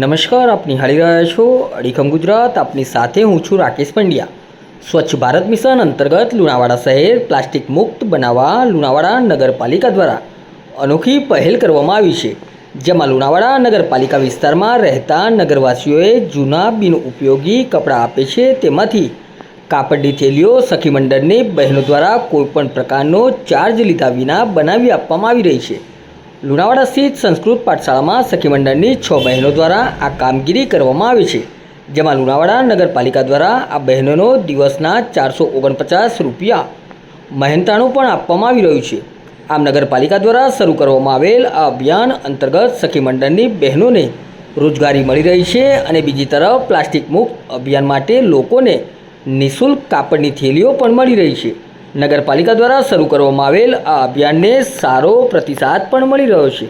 નમસ્કાર, આપ નિહાળી રહ્યા છો અડીખમ ગુજરાત. આપની સાથે હું છું રાકેશ પંડ્યા. સ્વચ્છ ભારત મિશન અંતર્ગત લુણાવાડા શહેર પ્લાસ્ટિક મુક્ત બનાવવા લુણાવાડા નગરપાલિકા દ્વારા અનોખી પહેલ કરવામાં આવી છે. જેમાં લુણાવાડા નગરપાલિકા વિસ્તારમાં રહેતા નગરવાસીઓએ જૂના બિનઉપયોગી કપડાં આપે છે. તેમાંથી કાપડની થેલીઓ, સખી મંડળની બહેનો દ્વારા કોઈપણ પ્રકારનો ચાર્જ લીધા વિના બનાવી આપવામાં આવી રહી છે. લુણાવાડા સ્થિત સંસ્કૃત પાઠશાળામાં સખી મંડળની છ બહેનો દ્વારા આ કામગીરી કરવામાં આવી છે. જેમાં લુણાવાડા નગરપાલિકા દ્વારા આ બહેનોનો દિવસના ચારસો ઓગણપચાસ રૂપિયા મહેનતાણું પણ આપવામાં આવી રહ્યું છે. આમ નગરપાલિકા દ્વારા શરૂ કરવામાં આવેલ આ અભિયાન અંતર્ગત સખી મંડળની બહેનોને રોજગારી મળી રહી છે અને બીજી તરફ પ્લાસ્ટિક મુક્ત અભિયાન માટે લોકોને નિઃશુલ્ક કાપડની થેલીઓ પણ મળી રહી છે. નગરપાલિકા દ્વારા શરૂ કરવામાં આવેલ આ અભિયાનને સારો પ્રતિસાદ પણ મળી રહ્યો છે.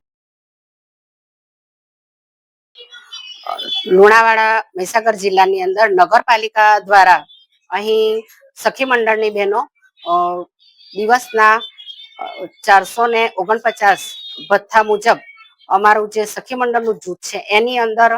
લુણાવાડા મહીસાગર જિલ્લાની અંદર નગરપાલિકા દ્વારા અહીં સખી મંડળની બહેનો દિવસના ચારસો ને ઓગણપચાસ ભથ્થા મુજબ અમારું જે સખી મંડળનું જૂથ છે, એની અંદર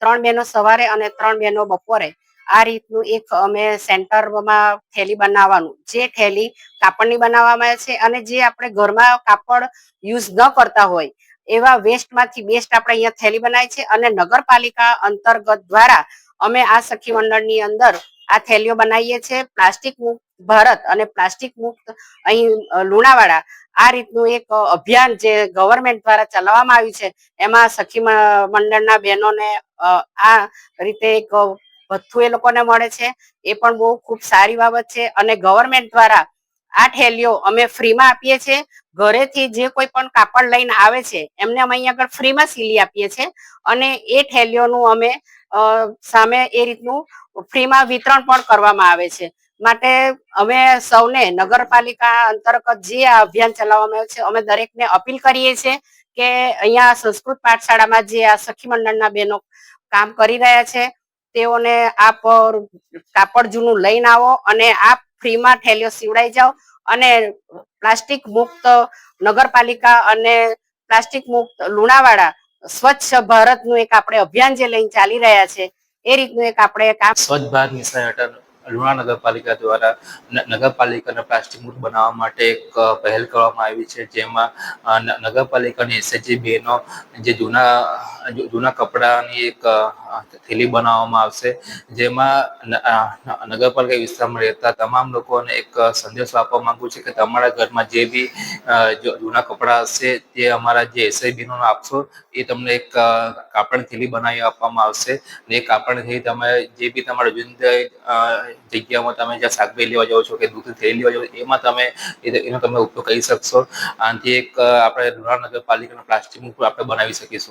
ત્રણ બહેનો સવારે અને ત્રણ બહેનો બપોરે આ રીતનું એક અમે સેન્ટરમાં થેલી બનાવવાનું. જે થેલી કાપડની બનાવવામાં આવે છે અને જે આપણે ઘરમાં કાપડ યુઝ ન કરતા હોય, એવા વેસ્ટમાંથી બેસ્ટ આપણે અહીંયા થેલી બનાવી છે અને નગરપાલિકા અંતર્ગત દ્વારા અમે આ સખી મંડળની અંદર આ થેલીઓ બનાવીએ છીએ. પ્લાસ્ટિક મુક્ત ભારત અને પ્લાસ્ટિક મુક્ત અહીં લુણાવાડા આ રીતનું એક અભિયાન જે ગવર્મેન્ટ દ્વારા ચલાવવામાં આવ્યું છે, એમાં સખી મંડળના બહેનોને આ રીતે એક ભથ્થું એ લોકોને મળે છે. એ પણ બહુ ખૂબ સારી બાબત છે અને ગવર્મેન્ટ દ્વારા આ થેલીઓ અમે ફ્રીમાં આપીએ છીએ. ઘરેથી જે કોઈ પણ કાપડ લઈને આવે છે, એમને અમે અહીંયા આગળ ફ્રીમાં સીલી આપીએ છીએ અને એ થેલીઓનું અમે સામે એ રીતનું ફ્રીમાં વિતરણ પણ કરવામાં આવે છે. માટે અમે સૌને નગરપાલિકા અંતર્ગત જે આ અભિયાન ચલાવવામાં આવ્યું છે, અમે દરેકને અપીલ કરીએ છીએ કે અહીંયા સંસ્કૃત પાઠશાળામાં જે આ સખી મંડળના બહેનો કામ કરી રહ્યા છે તેઓને આપ કાપડ જૂનું લઈને આવો અને આપ ફ્રીમાં થેલીઓ સીવડાઈ જાઓ અને પ્લાસ્ટિક મુક્ત નગરપાલિકા અને પ્લાસ્ટિક મુક્ત લુણાવાડા સ્વચ્છ ભારતનું એક આપણે અભિયાન જે લઈને ચાલી રહ્યા છે, એ રીતનું એક આપણે કામ સ્વચ્છ ભારત મિશન હેઠળ લુણા નગરપાલિકા દ્વારા નગરપાલિકાને પ્લાસ્ટિક મુક્ત બનાવવા માટે એક પહેલ કરવામાં આવી છે, જેમાં નગરપાલિકાની એસએચજી બેનો જે જૂના જૂના કપડાની એક થેલી બનાવવામાં આવશે, જેમાં નગરપાલિકા વિસ્તારમાં રહેતા તમામ લોકોને એક સંદેશો આપવા માંગુ છું કે તમારા ઘરમાં જે બી જૂના કપડાં હશે, તે અમારા જે એસઆઈ બહેનો આપશો, એ તમને એક કાપડ થેલી બનાવી આપવામાં આવશે. ને એ કાપડથી તમે જે બી તમારા જુદી જગ્યામાં તમે જ્યાં શાકભાજી લેવા જાઓ છો કે દૂધની થેલી લેવા જાઓ એમાં તમે એનો તમે ઉપયોગ કરી શકશો. આનાથી એક આપણે લુણા નગરપાલિકાનું પ્લાસ્ટિક આપણે બનાવી શકીશું.